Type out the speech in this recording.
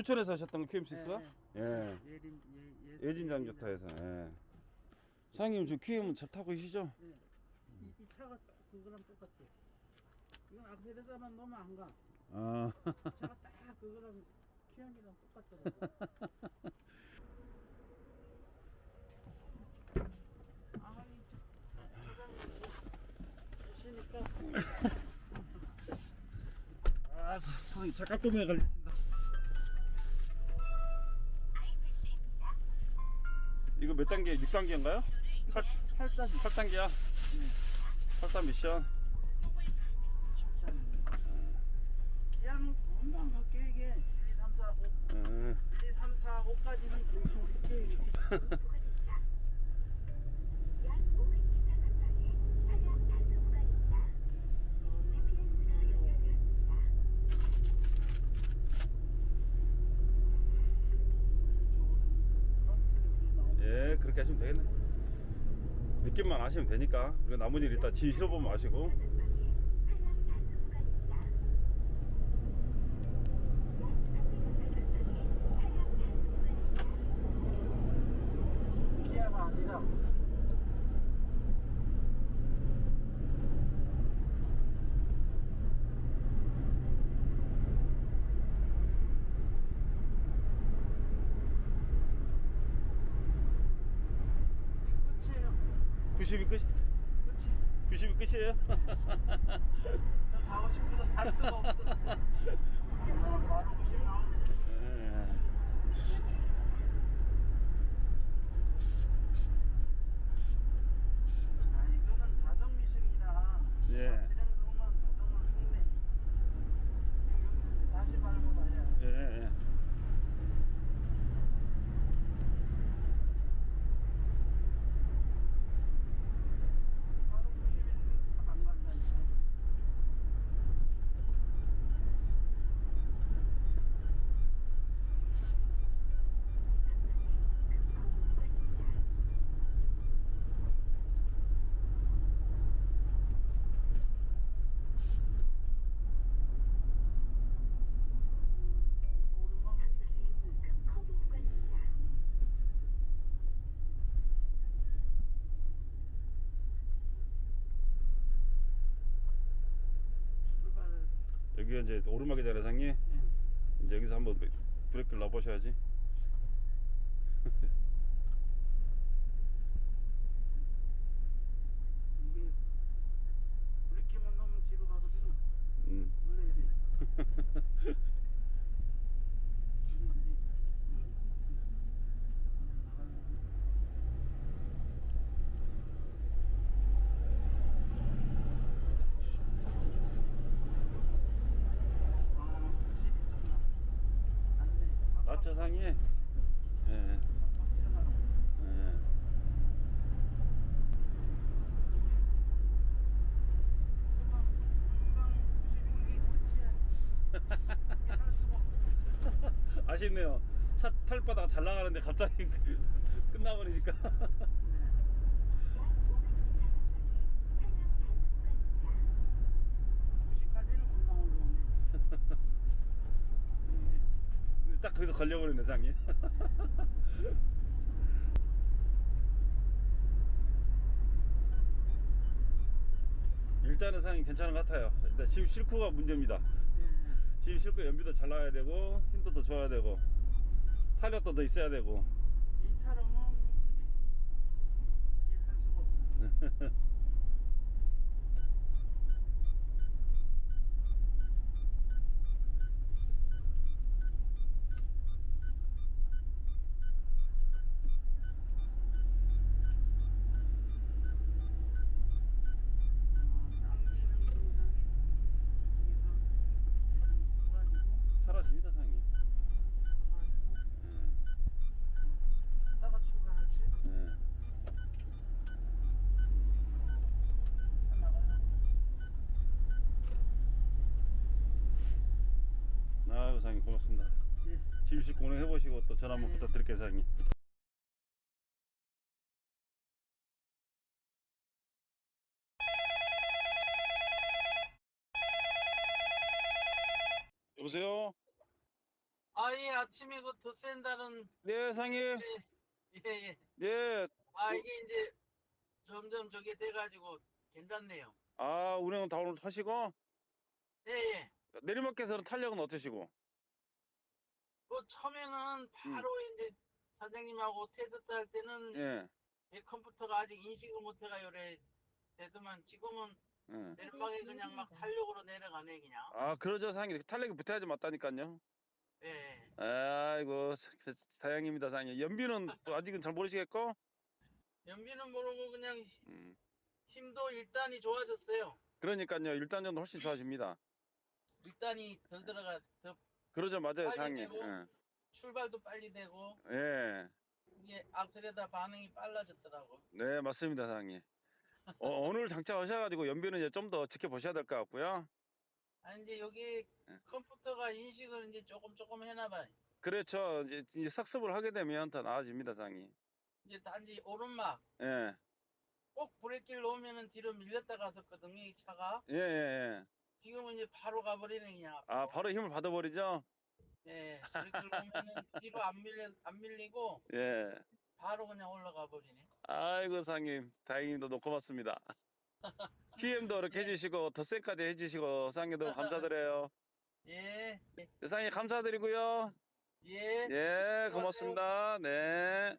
부천에서 하셨던 거 QM6가? 예. 예. 예린 예, 예, 예진장 좋다해서. 예. 사장님 저 QM 잘 타고 계시죠? 이, 이 차가 그거랑 똑같아. 이건 앞에다만 놓으면 안 가. 아. 차가 딱 그거랑 키양이랑 똑같더라고. 아, 이 차- 주시니까 아, 사- 사장님 차 깎으면 걸리 이거 몇 단계? 6단계인가요? 8, 8단계. 8단계야? 8단 미션. 기아는 금방 바뀌어 이게 1, 2, 3, 4, 5 예. 1, 2, 3, 4, 5까지는 금방 바뀌어 이렇게 예, 그렇게 하시면 되겠네. 느낌만 아시면 되니까. 우리가 나머지 를 일단 지 실어보면 아시고. 기아가 아니라 끝이에요. 90이 끝, 끝이. 90이 끝이에요? 가고 싶어도 갈 수가 없어. 아, 바로 90 나오네. 예. 아, 이거는 자동 미싱이라. 예. 그냥 놓으면 자동으로 죽네. 여기 다시 밟아봐야. 예, 예. 바로 90이 안 간다니까. 오르막이 이렇게 있네. 출발을 여기가 이제 오르막이잖아요, 사장님. 예. 이제 여기서 한번 브레이크를 놔보셔야지. 이게 브레이크만 넣으면 뒤로 가거든요. 음. 원래 이래. 이게 이제, 음, 나가려고. 아, 확실히 좀 나- 낫네. 사장님? 예. 예. 금방 금방 91기 끝이야. 이게 할 수가 없어. 아쉽네요. 차 탈 바다가 잘 나가는데 갑자기 끝나버리니까. 무시까지는 금방 올라오네. 근데 딱 거기서 걸려버리네, 사장님. 일단은 사장님 괜찮은 것 같아요. 일단 집 실크가 문제입니다. 예. 집 실크 연비도 잘 나와야 되고 힘도 더 좋아야 되고 탄력도 더 있어야 되고 이 차로는 할 수가 없어. 어, 당기는 동작이 여기서 계속 습관이고 사라집니다, 사장님. 가지고 예, 섰다가 출발할 때 예. 나가려고 아유, 사장님 고맙습니다. 예. 집 싣고 오늘 해보시고 또 전화 한번 네. 부탁드릴게요, 사장님. 여보세요? 아예 아침에 그더 센다는 네, 상님. 예예. 예. 아 이게 이제 점점 저게 돼가지고 괜찮네요. 아, 운행은 다 오늘 하시고 예예. 내리막에서는 탄력은 어떠시고? 그 처음에는 바로 이제 사장님하고 테스트 할 때는 예. 이 컴퓨터가 아직 인식을 못해가 요래 되더만 지금은 예. 내리막에 그냥 막 탄력으로 내려가네 그냥. 아, 그러죠, 상님. 탄력이 붙어야지 맞다니까요. 예. 아이고, 사- 사- 다행입니다, 상님. 연비는 또 아직은 잘 모르시겠고? 연비는 모르고 그냥 음. 힘도 일단이 좋아졌어요. 그러니까요. 일단 정도 훨씬 좋아집니다. 일단이 덜 들어가 더 그러죠, 맞아요. 되고. 출발도 빨리 되고 예. 예. 이게 악셀에다 반응이 빨라졌더라고. 네, 맞습니다, 사장님. 어, 오늘 장착하셔가지고 연비는 이제 좀 더 지켜보셔야 될 것 같고요. 아니 이제 여기 예. 컴퓨터가 인식을 이제 조금 조금 해놔봐. 그렇죠. 이제, 이제 삭습을 하게 되면 더 나아집니다, 사장님. 이제 단지 오른막 예, 꼭 브레이크를 놓으면은 뒤로 밀렸다 갔었거든요 이 차가. 예, 예. 예. 지금은 이제 바로 가버리네 그냥. 아. 바로 힘을 받아버리죠? 예. 뒤로 안 밀려 안 밀리고 예. 바로 그냥 올라가 버리네. 아이고, 사장님. 다행입니다. 너무 고맙습니다. PM도 이렇게 해주시고, 덧세까지 해주시고, 사장님 너무 감사드려요. 예. 네, 사장님 감사드리고요. 예. 예, 고맙습니다. 네.